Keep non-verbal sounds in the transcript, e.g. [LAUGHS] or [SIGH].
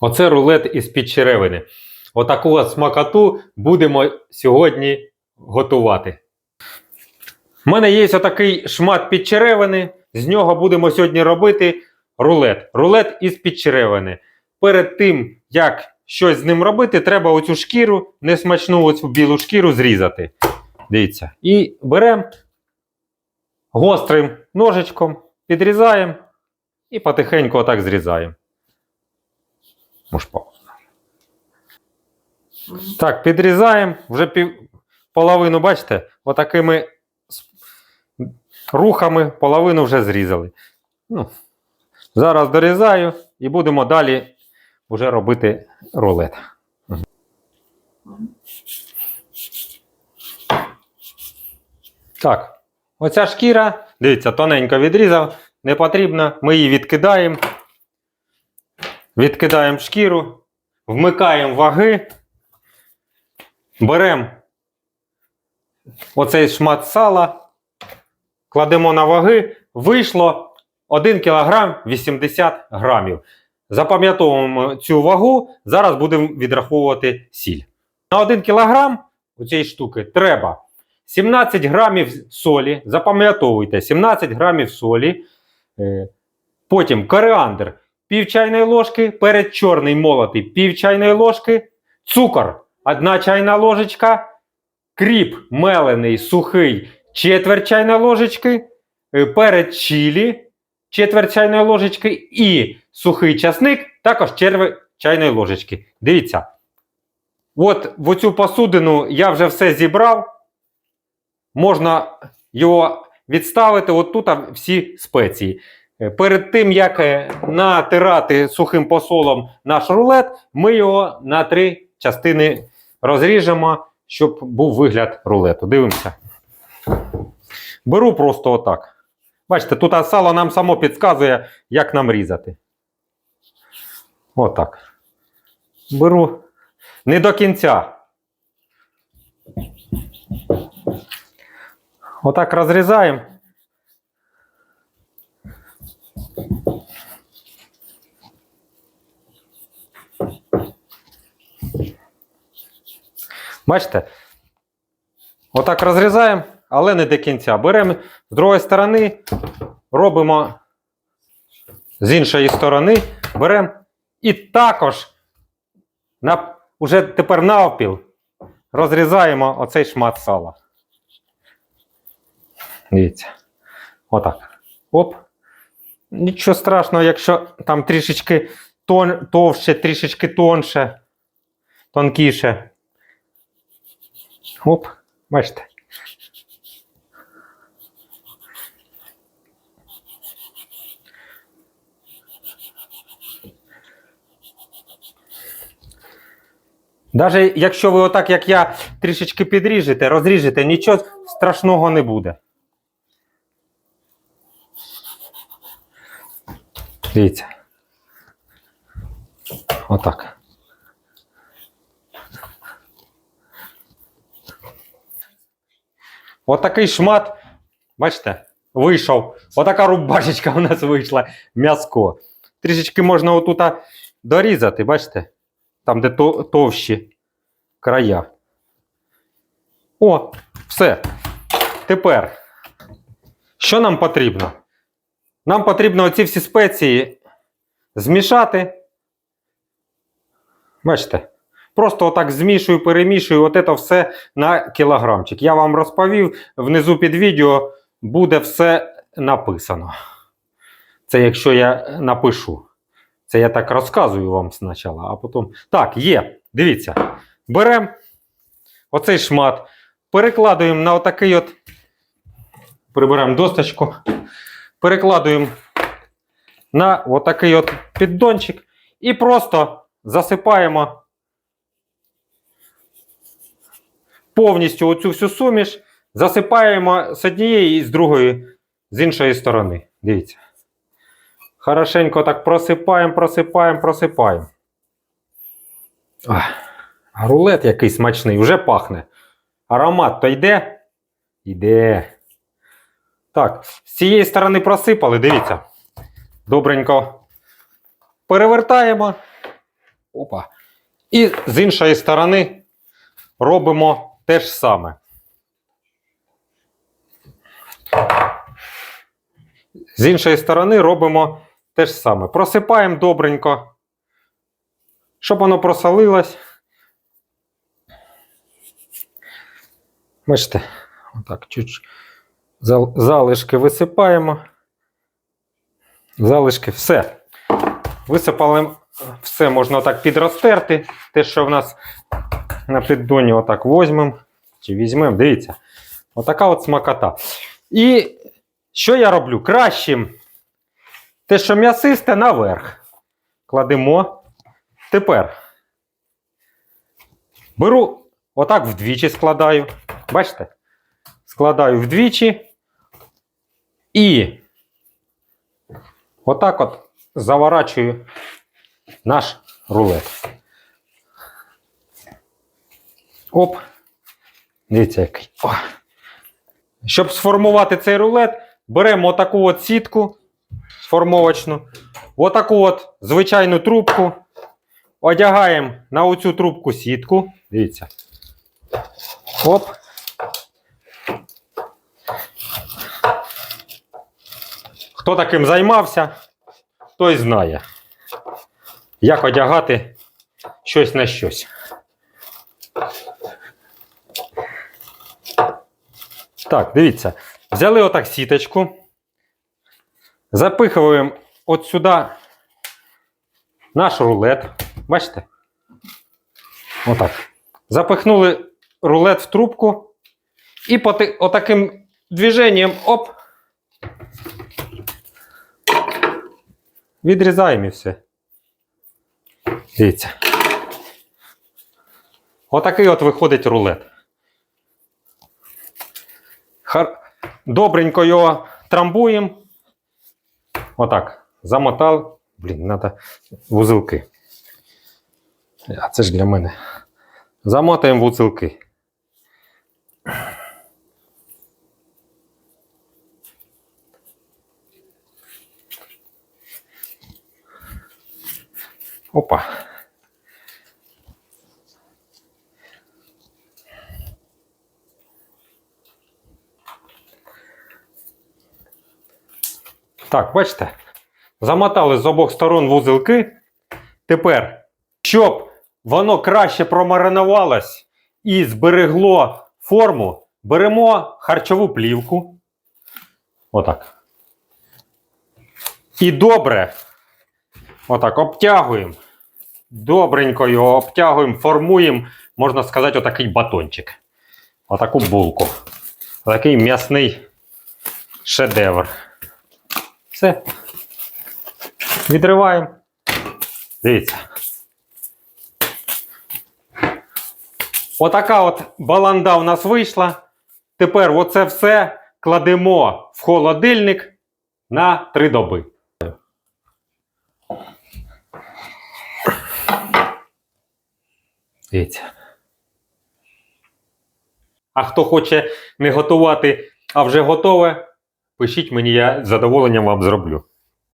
Оце рулет із під черевини. Отаку от смакоту будемо сьогодні готувати. У мене є отакий шмат під черевини. З нього будемо сьогодні робити рулет. Рулет із під черевини. Перед тим, як щось з ним робити, треба оцю шкіру, несмачну оцю білу шкіру зрізати. Дивіться. І беремо гострим ножичком, підрізаємо і потихеньку отак зрізаємо. Так, підрізаємо вже пів, половину, бачите, отакими рухами половину вже зрізали. Ну, зараз дорізаю і будемо далі вже робити рулет. Так, оця шкіра, дивіться, тоненько відрізав, не потрібно, ми її відкидаємо. Відкидаємо шкіру, вмикаємо ваги, беремо оцей шмат сала, кладемо на ваги, вийшло 1 кг 80 грамів. Запам'ятовуємо цю вагу, зараз будемо відраховувати сіль. На 1 кг у цієї штуки треба 17 грамів солі. Запам'ятовуйте, 17 грамів солі. Е, Потім коріандр пів чайної ложки, перець чорний молотий пів чайної ложки, цукор 1 чайна ложечка, кріп мелений сухий четверть чайної ложечки, е, перець чилі четверть чайної ложечки і сухий часник також четверть чайної ложечки. Дивіться. От в оцю посудину я вже все зібрав. Можна його відставити. От тут всі спеції. Е, Перед тим, як е, натирати сухим посолом наш рулет, ми його на три частини розріжемо, щоб був вигляд рулету. Дивимося. Беру просто отак. Бачите, тут сало нам само підказує, як нам різати. Отак. Беру не до кінця. Отак розрізаємо. Бачите? Отак розрізаємо, але не до кінця. Беремо з другої сторони, робимо з іншої сторони, беремо і також на, уже тепер навпіл розрізаємо оцей шмат сала. Дивіться. Отак. Оп. Нічого страшного, якщо там трішечки тон, товще, трішечки тонше, тонкіше. Оп, бачите. Навіть якщо ви отак, як я, трішечки підріжете, розріжете, нічого страшного не буде. Дивіться. Отак. Отакий шмат, бачите, вийшов. Отака рубашечка [LAUGHS] у нас вийшла м'яско. Трішечки можна отут дорізати, бачите? Там, де то- товщі края. О, все. Тепер, що нам потрібно? Нам потрібно оці всі спеції змішати. Бачите? Просто отак змішую, перемішую, от це все на кілограмчик. Я вам розповів, внизу під відео буде все написано. Це якщо я напишу. Це я так розказую вам спочатку, а потім. Так, є. Дивіться. Беремо оцей шмат, перекладуємо на отакий от. Приберемо досточку. Перекладуємо на отакий от піддончик і просто засипаємо повністю оцю всю суміш, засипаємо з однієї і з другої, з іншої сторони. Дивіться. Хорошенько так просипаємо, просипаємо, просипаємо. Ах, рулет який смачний, вже пахне. Аромат то йде? Йде. Так, з цієї сторони просипали, дивіться. Добренько перевертаємо Опа. І з іншої сторони робимо те ж саме. З іншої сторони робимо те ж саме. Просипаємо добренько, щоб воно просолилось. Бачите, отак, чуть залишки висипаємо. Залишки, все. Висипали все, можна так підрозтерти. Те, що в нас на піддоні, отак возьмемо чи візьмемо. Дивіться, отака от смакота. І що я роблю? Кращим те, що м'ясисте, наверх. Кладемо. Тепер беру, отак вдвічі складаю. Бачите? Складаю вдвічі. І отак от заворачую наш рулет. Оп. Дивіться який. О. Щоб сформувати цей рулет, беремо отаку от сітку сформовочну, отаку от звичайну трубку, одягаємо на оцю трубку сітку. Дивіться. Оп. Хто таким займався, той знає, як одягати щось на щось. Так, дивіться. Взяли отак сіточку. Запихуємо от сюди наш рулет. Бачите? Отак. Запихнули рулет в трубку. І по ти- отаким движенням оп. Відрізаємо і все. Дивіться. Отакий от виходить рулет. Хар... Добренько його трамбуємо. Отак. Замотав. Блін, треба вузелки. А це ж для мене. Замотаємо вузелки. Опа. Так, бачите? Замотали з обох сторон вузелки. Тепер, щоб воно краще промаринувалось і зберегло форму, беремо харчову плівку. Отак. І добре. Отак, обтягуємо. Добренько його обтягуємо, формуємо, можна сказати, отакий батончик. Отаку булку. Отакий м'ясний шедевр. Все. Відриваємо. Дивіться. Отака от баланда у нас вийшла. Тепер оце все кладемо в холодильник на 3 доби. Дивіться. А хто хоче не готувати, а вже готове, пишіть мені, я з задоволенням вам зроблю.